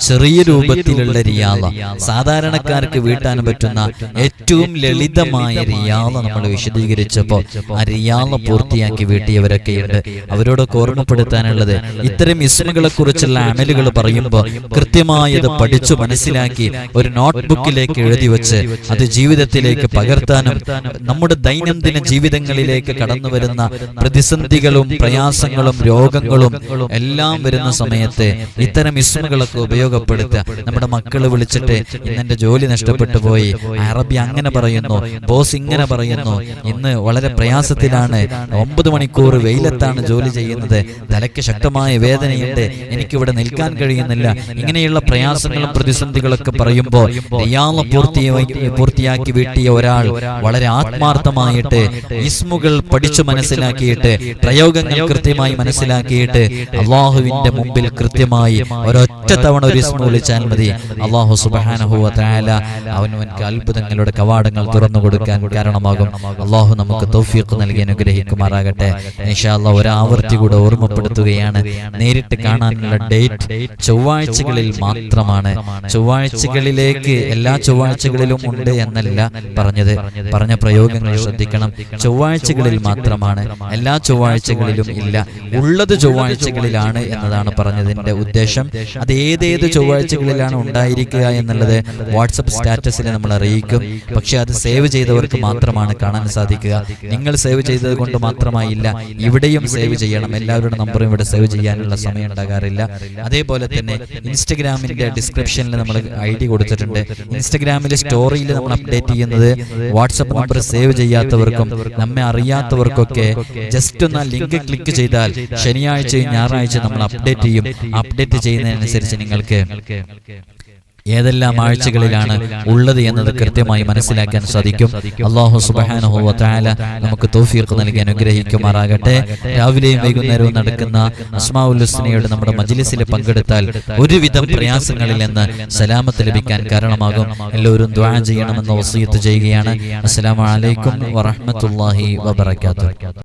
ചെറിയ രൂപത്തിലുള്ള റിയാല സാധാരണക്കാർക്ക് വീട്ടാൻ പറ്റുന്ന ഏറ്റവും ലളിതമായ റിയാല നമ്മൾ വിശദീകരിച്ചപ്പോൾ ആ റിയാല പൂർത്തിയാക്കി വീട്ടിയവരൊക്കെയുണ്ട് അവരോടൊക്കെ ഓർമ്മപ്പെടുത്താനുള്ളത് ഇത്തരം ഇസ്മുകളെ കുറിച്ചുള്ള അമലുകൾ പറയുമ്പോൾ കൃത്യമായി അത് പഠിച്ചു മനസ്സിലാക്കി ഒരു നോട്ട്ബുക്കിലേക്ക് എഴുതി വെച്ച് അത് ജീവിതത്തിലേക്ക് പകർത്താനും നമ്മുടെ ദൈനംദിന ജീവിതങ്ങളിലേക്ക് കടന്നു വരുന്ന പ്രതിസന്ധികളും പ്രയാസങ്ങളും രോഗങ്ങളും എല്ലാം വരുന്ന സമയത്ത് ഇത്തരം ഇസ്മുകളൊക്കെ ഉപയോഗപ്പെടുത്തുക. നമ്മുടെ മക്കൾ വിളിച്ചിട്ട് ഇന്നെന്റെ ജോലി നഷ്ടപ്പെട്ടു പോയി. അറബി അങ്ങനെ പറയുന്നു. ബോസ് ഇങ്ങനെ പറയുന്നു. ഇന്ന് വളരെ പ്രയാസത്തിലാണ് ഒമ്പത് മണിക്കൂർ വെയിലത്താണ് ജോലി ചെയ്യുന്നത്. തലയ്ക്ക് ശക്തമായ വേദനയുണ്ട്. എനിക്കിവിടെ നിൽക്കാൻ കഴിയുന്നില്ല. ഇങ്ങനെയുള്ള പ്രയാസങ്ങളും പ്രതിസന്ധികളൊക്കെ പറയുമ്പോൾ റിയാള പൂർത്തിയാക്കി പൂർത്തിയാക്കി വീട്ടിയ ഒരാൾ വളരെ ആത്മാർത്ഥമായിട്ട് ഇസ്മുകൾ പഠിച്ചു മനസ്സിലാക്കിയിട്ട് പ്രയോഗങ്ങൾ കൃത്യമായി മനസ്സിലാക്കിയിട്ട് അള്ളാഹുവിന്റെ മുമ്പിൽ കൃത്യമായി ഒരൊറ്റ തവണ ഒരു വിളിച്ചാൽ മതി. അള്ളാഹു സുബാനഹുവ താല അവനവൻക്ക് അത്ഭുതങ്ങളുടെ കവാടങ്ങൾ തുറന്നു കൊടുക്കാൻ കാരണമാകും. അള്ളാഹു നമുക്ക് തൗഫീഖ് നൽകി അനുഗ്രഹിക്കുമാറാകട്ടെ. നിഷാല്ല ഒരാവർത്തി കൂടെ ഓർമ്മപ്പെടുത്തുകയാണ്. നേരിട്ട് കാണാനുള്ള ഡേറ്റ് ചൊവ്വാഴ്ചകളിൽ മാത്രമാണ്. ചൊവ്വാഴ്ചകളിലേക്ക് എല്ലാ ചൊവ്വാഴ്ചകളിലും ഉണ്ട് എന്നല്ല പറഞ്ഞത്. പറഞ്ഞ പ്രയോഗങ്ങൾ ശ്രദ്ധിക്കണം. ചൊവ്വാഴ്ചകളിൽ മാത്രമാണ്. എല്ലാ ചൊവ്വാഴ്ചകളിലും ഇല്ല. ഉള്ളത് ചൊവ്വാഴ്ചകളിലാണ് എന്നതാണ് പറഞ്ഞതിന്റെ ഉദ്ദേശം. അത് ഏതേത് ചൊവ്വാഴ്ചകളിലാണ് ഉണ്ടായിരിക്കുക എന്നുള്ളത് വാട്സപ്പ് സ്റ്റാറ്റസിൽ നമ്മൾ അറിയിക്കും. പക്ഷെ അത് സേവ് ചെയ്തവർക്ക് മാത്രമാണ് കാണാൻ സാധിക്കുക. നിങ്ങൾ സേവ് ചെയ്തത് കൊണ്ട് മാത്രമായില്ല ഇവിടെയും സേവ് ചെയ്യണം. എല്ലാവരുടെ നമ്പറും ഇവിടെ സേവ് ചെയ്യാനുള്ള സമയം ഉണ്ടാകാറില്ല. അതേപോലെ തന്നെ ഇൻസ്റ്റഗ്രാമിന്റെ ഡിസ്ക്രിപ്ഷനിൽ നമ്മൾ ഐ ഡി കൊടുത്തിട്ടുണ്ട്. ഇൻസ്റ്റഗ്രാമിലെ സ്റ്റോറിയിൽ നമ്മൾ അപ്ഡേറ്റ് ചെയ്യുന്നത് വാട്സപ്പ് നമ്പർ സേവ് ചെയ്യാത്തവർക്കും നമ്മെ അറിയാത്തവർക്കൊക്കെ ജസ്റ്റ് ഒന്ന് ലിങ്ക് ക്ലിക്ക് ചെയ്താൽ ശനിയാഴ്ചയും ഞായറാഴ്ച നമ്മൾ അപ്ഡേറ്റ് ചെയ്യും. അപ്ഡേറ്റ് ചെയ്യുന്നതിനനുസരിച്ച് നിങ്ങൾക്ക് ഏതെല്ലാം ആഴ്ചകളിലാണ് ഉള്ളത് എന്നത് കൃത്യമായി മനസ്സിലാക്കാൻ സാധിക്കും. അള്ളാഹു സുബാനഹു വത്താല നമുക്ക് തൗഫീഖ് നൽകി അനുഗ്രഹിക്കുമാറാകട്ടെ. രാവിലെയും വൈകുന്നേരവും നടക്കുന്ന അസ്മാഉല്ലുസ്നയുടെ നമ്മുടെ മജ്ലിസിൽ പങ്കെടുത്താൽ ഒരുവിധ പ്രയാസങ്ങളിൽ നിന്ന് സലാമത്ത് ലഭിക്കാൻ കാരണമാകും. എല്ലാവരും ദ്വാ ചെയ്യണമെന്ന് വസീത്ത് ചെയ്യുകയാണ്. അസ്സലാമു അലൈക്കും വറഹ്മത്തുള്ളാഹി വബറകാതുഹു.